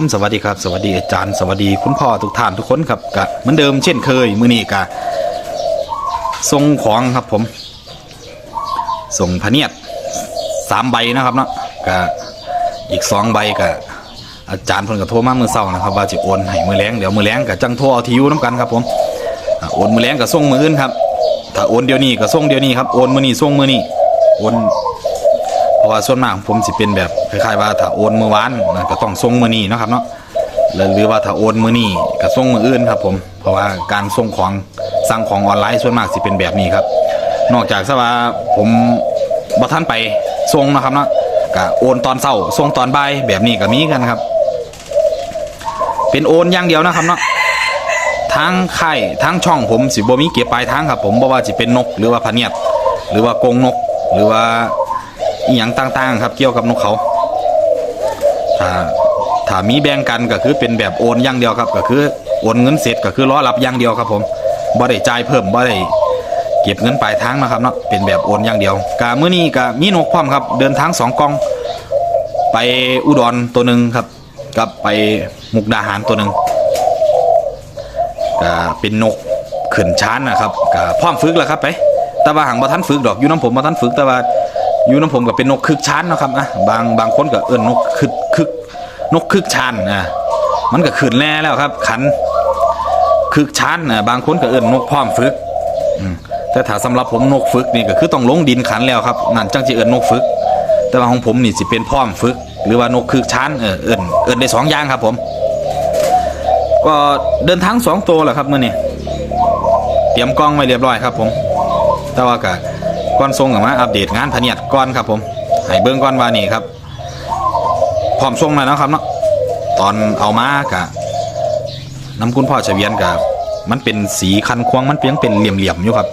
มสวัสดีครับ สวัสดีอาจารย์ สวัสดีคุณพ่อทุกท่านทุกคนครับกะเหมือนเดิมเช่นเคยมื้อนี้กะส่งของครับผมส่งพเนียดสามใบนะครับเนาะกะอีกสองใบกะอาจารย์เพิ่นก็โทรมามื้อเช้านะครับว่าจะโอนให้มือแรงเดี๋ยวมือแรงกะจังโทรเอาทียู่นํกันครับผมโอนมือแรงก็ส่งมืออื่นครับถ้าโอนเดี๋ยวนี้ก็ส่งเดี๋ยวนี้ครับโอนมือนี้ส่งมือนี้โอน ราะว่าส่วนมากผมสิเป็นแบบคล้ายๆว่าถ้าโอนมือวานนะก็ต้องส่งมือนี้นะครับเนาะแล้วหรือว่าถ้าโอนมือนี้ก็ส่งมืออื่นครับผมเพราะว่าการส่งของสั่งของออนไลน์ส่วนมากสิเป็นแบบนี้ครับ นอกจากซะว่าผมบ่ทันไปส่งนะครับเนาะก็โอนตอนเช้าส่งตอนบ่ายแบบนี้ก็มีกันครับ เป็นโอนอย่างเดียวนะครับเนาะทางค่ายทางช่องผมสิบ่มีเก็บปลายทางครับผมบ่ว่าสิเป็นนกหรือว่าพเนียดหรือว่ากงนกหรือว่า อีหยังต่างๆ ครับ เกี่ยวกับนกเขาถ้าถ้ามีแบ่งกันก็คือเป็นแบบโอนอย่างเดียวครับ ก็คือโอนเงินเสร็จก็คือรอรับอย่างเดียวครับผมบ่ได้จ่ายเพิ่มบ่ได้เก็บเงินปลายทางนะครับเนาะเป็นแบบโอนอย่างเดียวกะมื้อนี้ก็มีนกพร้อมครับ เดินทางสองกอง ไปอุดรตัวหนึ่งครับกับไปมุกดาหารตัวหนึ่งก็เป็นนกขืนช้านนะครับก็พร้อมฝึกแล้วครับไป แต่ว่าหางบ่ทันฝึกดอกอยู่น้ำผมบ่ทันฝึกแต่ว่า อยู่น้ำผมก็เป็นนกคึกชานเนาะครับอะบางบางคนก็เอิ้นนกคึกคึกนกคึกชานอะมันก็ขึ้นแน่แล้วครับ ขันคึกชานอะบางคนก็เอิ้นนกพร้อมฝึกแต่ถ้าสำหรับผมนกฝึกนี่ก็คือต้องลงดินขันแล้วครับนั่นจังสิเอิ้นนกฝึก แต่ว่าของผมนี่สิเป็นพร้อมฝึก หรือว่านกคึกชานเออเอิ้นเอิ้นได้สองอย่างครับผม ก็เดินทางสองตัวแหละครับเมื้อนี้เตรียมกล้องไว้เรียบร้อยครับผม แต่ว่าก็ ก่อนส่งกับมาอัปเดตงานพเนียดก่อนครับผมให้เบิ่งก่อนว่านี่ครับพร้อมส่งแล้วนะครับเนาะตอนเอามากะน้ำคุณพ่อเฉวียนกับมันเป็นสีคันควงมันเพียงเป็นเหลี่ยมๆอยู่ครับ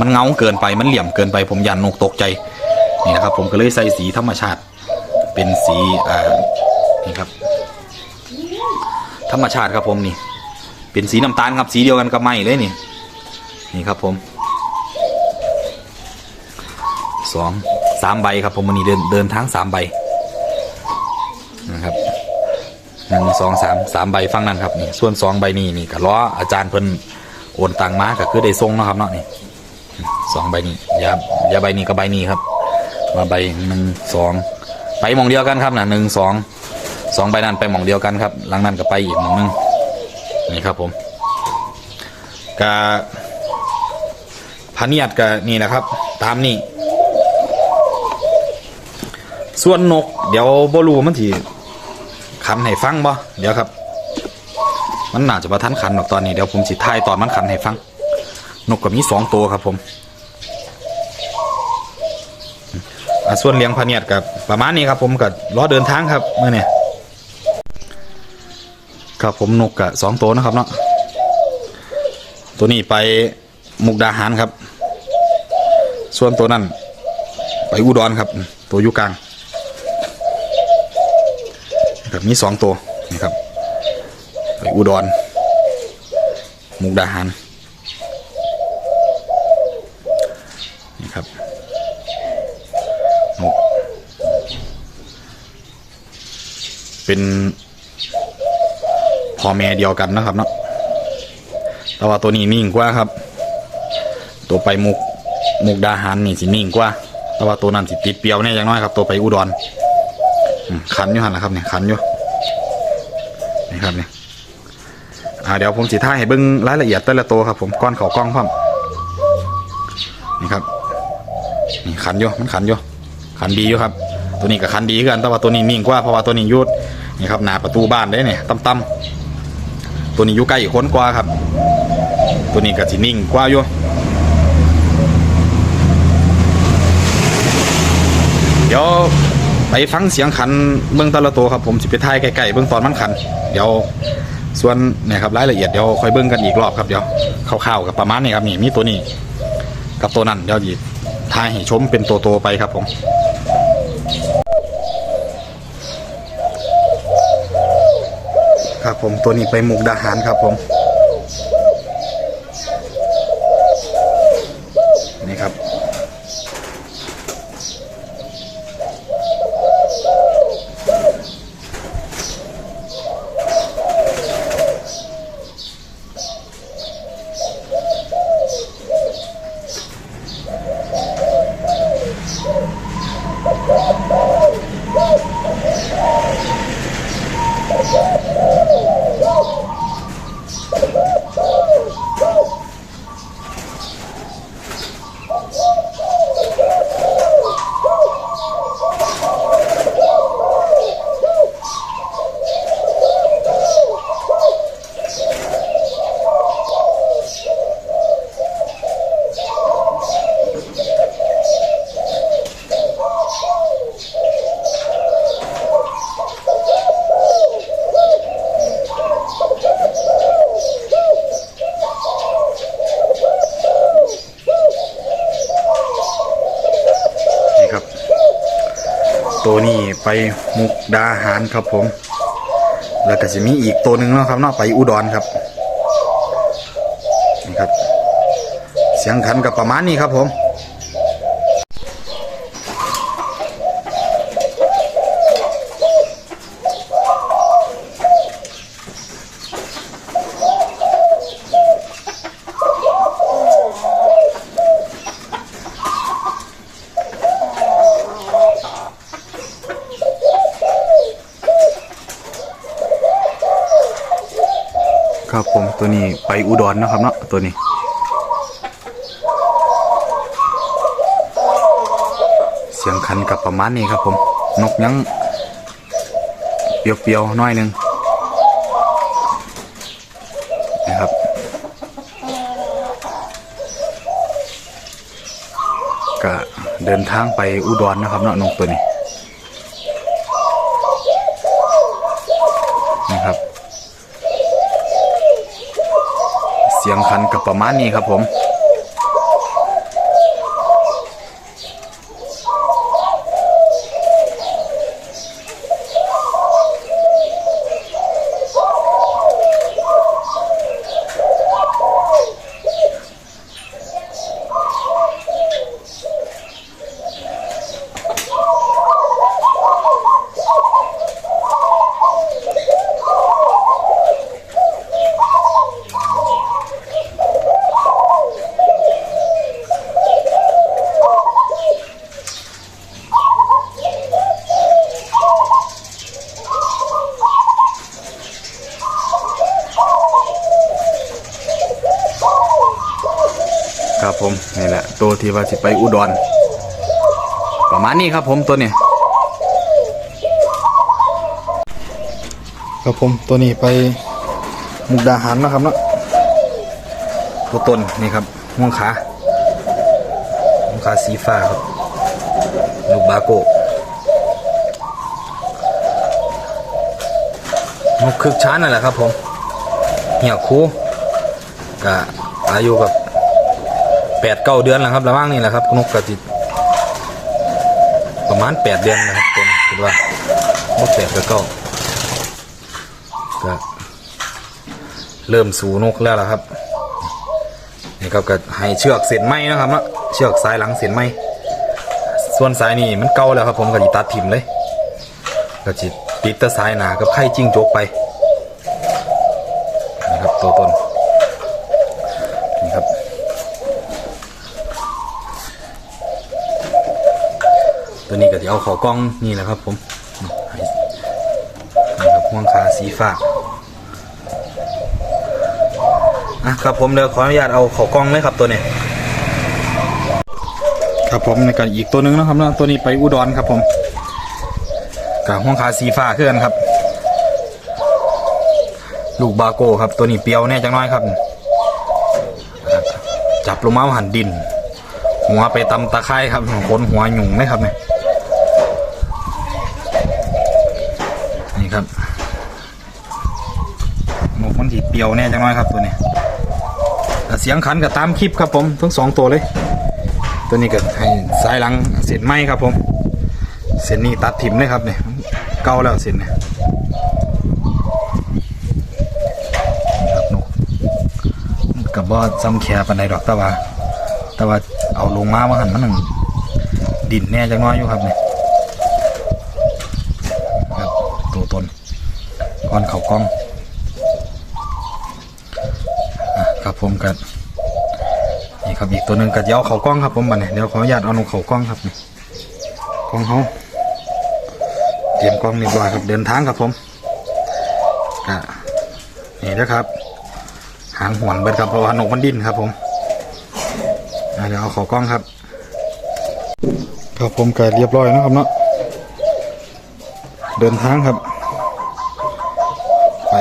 มันเงาเกินไปมันเหลี่ยมเกินไปผมยันนกตกใจนี่นะครับ ผมก็เลยใส่สีธรรมชาติ เป็นสีอ่านี่ครับ ธรรมชาติครับผมนี่ เป็นสีน้ำตาลครับสีเดียวกันกับไม้เลยนี่ นี่ครับผม สองสามใบครับผมวันนี้เดินเดินทางสามใบนะครับหนึ่งสองสามสามใบฟังนั่นครับนี่ส่วนสองใบนี้นี่ก็ล้ออาจารย์เพิ่นโอนตังมาก็คือได้ทรงนะครับเนาะนี่สองใบนี้ยายาใบนี้กับใบนี้ครับ มาใบหนึ่งสองไปมองเดียวกันครับนะหนึ่งสองสองใบนั้นไปมองเดียวกันครับ หลังนั้นก็ไปอีกมองหนึงนี่ครับผมกาพาเนียดก็นี่นะครับ ตามนี่ ส่วนนก เดี๋ยวบ่รู้มันทีขันให้ฟังบ่เดี๋ยวครับ มันน่าจะประทันขันหรอกตอนนี้เดี๋ยวผมสิทายตอนมันขันให้ฟัง นกก็มีสองตัวครับผมส่วนเลี้ยงพเนียดกับประมาณนี้ครับ ผมกับล้อเดินทางครับเมื่อเนี่ยครับผมนกกับสองตัวนะครับเนาะตัวนี้ไปมุกดาหารครับ ส่วนตัวนั้นไปอุดรครับ ตัวอยู่กลาง ครับมีสองตัวนะครับไปอุดร มุกดาหารนี่ครับนกเป็นพ่อแม่เดียวกันนะครับเนาะแต่ว่าตัวนี้นิ่งกว่าครับ ตัวไปมุกมุกดาหารนี่สินิ่งกว่าแต่ว่าตัวนั้นสิติดเปียวเนี่ยอย่างน้อยครับ ตัวไปอุดรอืม ขันอยู่หันนะครับเนี่ยขันอยู่นี่ครับเนี่ยอ่าเดี๋ยวผมสิท่าให้เบิ้งรายละเอียดแต่ละตัวครับผมก้อนเขากล้องพร้อมนี่ครับนี่ขันอยู่มันขันอยู่ขันดีอยู่ครับ ตัวนี้กับขันดีกันแต่ว่าตัวนี้นิ่งกว่าเพราะว่าตัวนี้ยุดนี่ครับหน้าประตูบ้านได้เนี่ยตั้มๆตัวนี้อยู่ใกล้อีกคนกว่าครับ ตัวนี้กับสินิ่งกว่าอยู่เดี๋ยว ฟังเสียงขันเบื้องแตละตัวครับผมสิไปถ่ายใกล้ๆเบื้องตอนมันขัน เดี๋ยวส่วนเนี่ยครับรายละเอียดเดี๋ยวค่อยเบื้องกันอีกรอบครับเดี๋ยวคร่าวๆกับประมาณนี้ครับนี่มีตัวนี้ กับตัวนั้นเดี๋ยวหยิบถ่ายให้ชมเป็นตัวโตไปครับผมครับผมตัวนี้ไปมุกดาหารครับผมนี่ครับ ตัวนี้ ไปมุกดาหารครับผม แล้วก็จะมีอีกตัวหนึ่งนะครับนอกไปอุดรครับนี่ครับ เสียงขันกับประมาณนี้ครับผม ครับผมตัวนี้ไปอุดรเนะครับเนาะตัวนี้ เสียงคันกับประมาณนี้ครับผม นกยังเปียวๆน้อยหนึ่งนะครับก็เดินทางไปอุดรนะครับเนาะนกตัวนี้นะครับ เสียงคันกับประมาณนี้ครับผม ครับผมนี่แหละตัวที่ว่าสิไปอุดร ประมาณนี้ครับผมตัวนี้ครับผมตัวนี้ไปมุกดาหารนะครับเนาะตัวต้นนี่ครับห่วงขาห่วงขาสีฟ้าครับลูกบาโกนกคึกช้านนั่นแหละครับผมเหี่ยวคูกะอายุกับแป ดเก้าเดือนแล้วครับระว่างนี่แหละครับนกกระจิตประมาณแปดเดือนนะครับเป็นคิดว่านกแปดกับเก้าก็เริ่มสู่นกแล้วล่ะครับนี่ครับก็ให้เชือกเส้นไหมนะครับเนาะเชือกสายหลังเส้นไหมส่วนสายนี่มันเก่าแล้วครับ ผมก็จิตัดถิ่มเลยก็จิติดตะสายหนากับไข่จิ้งจกไปนะครับตัวตนนี่ครับ ตัวนี้ก็จะเอาเขากล้องนี่แหละครับ ผมนี่ครับห่วงขาสีฟ้าอะครับผมเดี๋ยวขออนุญาตเอาเขากล้องเลยครับตัวนี้ครับผมในการอีกตัวหนึงนะครับนะตัวนี้ไปอุดรครับผมกับห่วงขาสีฟ้าเคือนครับ ลูกบาโก้ครับ ตัวนี้เปียวแน่จังน้อยครับ จับลงมาหันดิน หัวไปตำตะไคร้ครับขนหัวหยุ่งเลยครับเนี่ย นี่ครับนกมันสีเปรียวแน่จังน้อยครับตัวนี้แต่เสียงขันกับตามคลิปครับผมทั้งสองตัวเลย ตัวนี้ก็ให้สายหลังเส้นไหมครับผม เส้นนี้ตัดถิ่มเลยครับเนี่ยเก่าแล้วเส้นเนี่ยกับนกกับบ่ซ้ำแคปันใดดอกแต่ว่า แต่ว่าเอาลงมาว่าหันมันหนึ่งดินแน่จังน้อยอยู่ครับเนี่ย ครับ ตัวตนก้อนเข่ากล้องอครับผมกันนี่ครับอีกตัวหนึ่งกัดเย้าเข่ากล้องครับผมบัดนี้เดี๋ยวขออนุญาตเอาลงเข่ากล้องครับนี่กล้องเขาเตรียมกล้องเรียบร้อยครับเดินทางครับผมกะนี่นะครับ หางหวนเบิดครับเพราะว่านกมันดิ้นครับ ผมเดี๋ยวเอาเขากล้องครับ ครับผมก็เรียบร้อยนะครับเนาะ เดินทางครับ ไป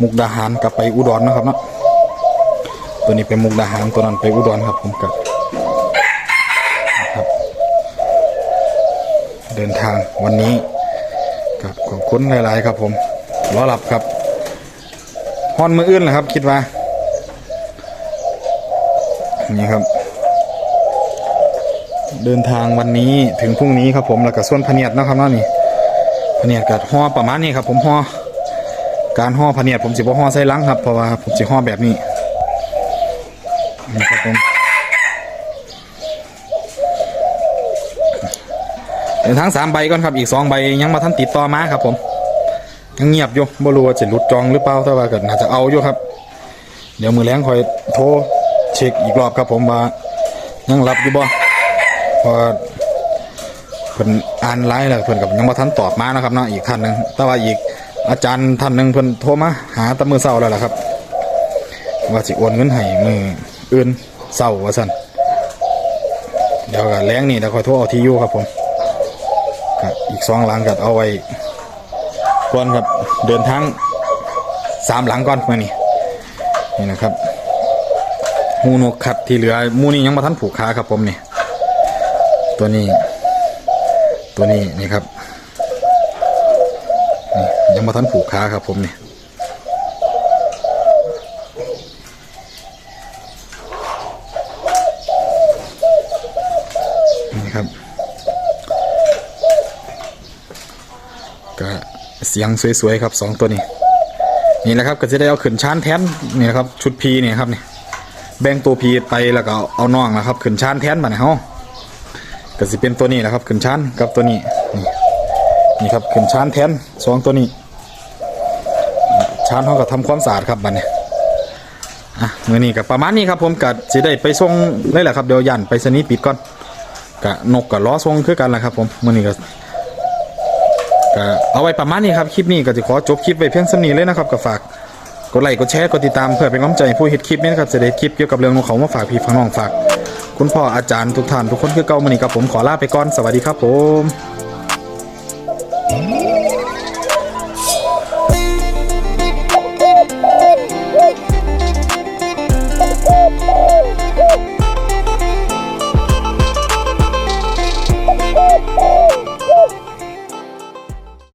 มุกดาหารกับไปอุดรนะครับเนาะตัวนี้เป็นมุกดาหารตัวนั้นไปอุดรครับผมกับนะครับ เดินทางวันนี้กับขอบคุณหลาย ๆ ครับผมรอหลับครับฮอนมืออื่นแหละครับ คิดว่า นี่ครับ เดินทางวันนี้ถึงพรุ่งนี้ครับผมแล้วก็ส่วนพเนียดนะครับเนาะนี่พเนียดกับห่อประมาณนี้ครับผมห่อการห่อพเนียดผมสิบ่ห่อใส่ลังครับเพราะว่าผมสิห่อแบบนี้นี่ครับผมเดินทางสามใบก่อนครับอีกสองใบยังมาทันติดต่อมาครับผมยังเงียบอยู่บ่รู้ว่าจะหลุดจองหรือเปล่าแต่ว่าก็น่าจะเอาอยู่ครับ เดี๋ยวมือแรงคอยโทรเช็คอีกรอบครับผมว่ายังรับอยู่บ่ พอเพิ่นอ่านไลน์แล้วเพิ่นกับยังบ่ทันตอบมานะครับเนาะอีกท่านหนึงแต่ว่าอีกอาจารย์ท่านหนึงเพิ่นโทรมาหาตะมือเช้าแล้วล่ะครับ ว่าสิโอนเงินให้มืออื่นเช้าว่าซั่นเดี๋ยวก็แรงนี่เดี๋ยวคอยโทรเอาที่อยู่ครับผมก็อีกสองหลังก็เอาไว้ก่อนครับเดินทางสามหลังก่อนมื้อนี้นี่นะครับหมูนกครับที่เหลือมูนี่ยังมาทันผูกขาครับผมนี่ ตัวนี้ ตัวนี้นี่ครับนี่ยังมาทันผูกขาครับผมนี่นี่ครับก็เสียงสวยๆครับสองตัวนี้ นี่แหละครับก็จะได้เอาขึ้นชานแทนนี่นะครับ ชุดพีนี่ครับนี่แบ่งตัวพีไปแล้วก็เอาน้องนะครับขึ้นชานแทนมาในห้อง ก็สิเป็นตัวนี้แหละครับขึ้นชานกับตัวนี้นี่นี่ครับขึ้นชานแทนสองตัวนี้ชานเขาก็ทำความสะอาดครับบัดนี้อะมื่อนี้ก็ประมาณนี้ครับผมก็สิได้ไปส่งเลยแหละครับเดี๋ยวยันไปสนีปิดก่อนกะนกกับล้อส่งคือกันแหละครับ ผมมื่อนี้ก็ก็เอาไว้ประมาณนี้ครับคลิปนี้ก็จะขอจบคลิปไว้เพียงสำนีเลยนะครับก็ฝากกดไลค์กดแชร์กดติดตามเพื่อเป็นกำลังใจผู้เห็นคลิปนี้นะครับจะได้คลิปเกี่ยวกับเรื่องของเขามาฝากพี่ฟังน้องฝาก คุณพ่ออาจารย์ทุกท่านทุกคนคือเก่ามือนี้กับผมขอลาไปก่อนสวัสดีครับผม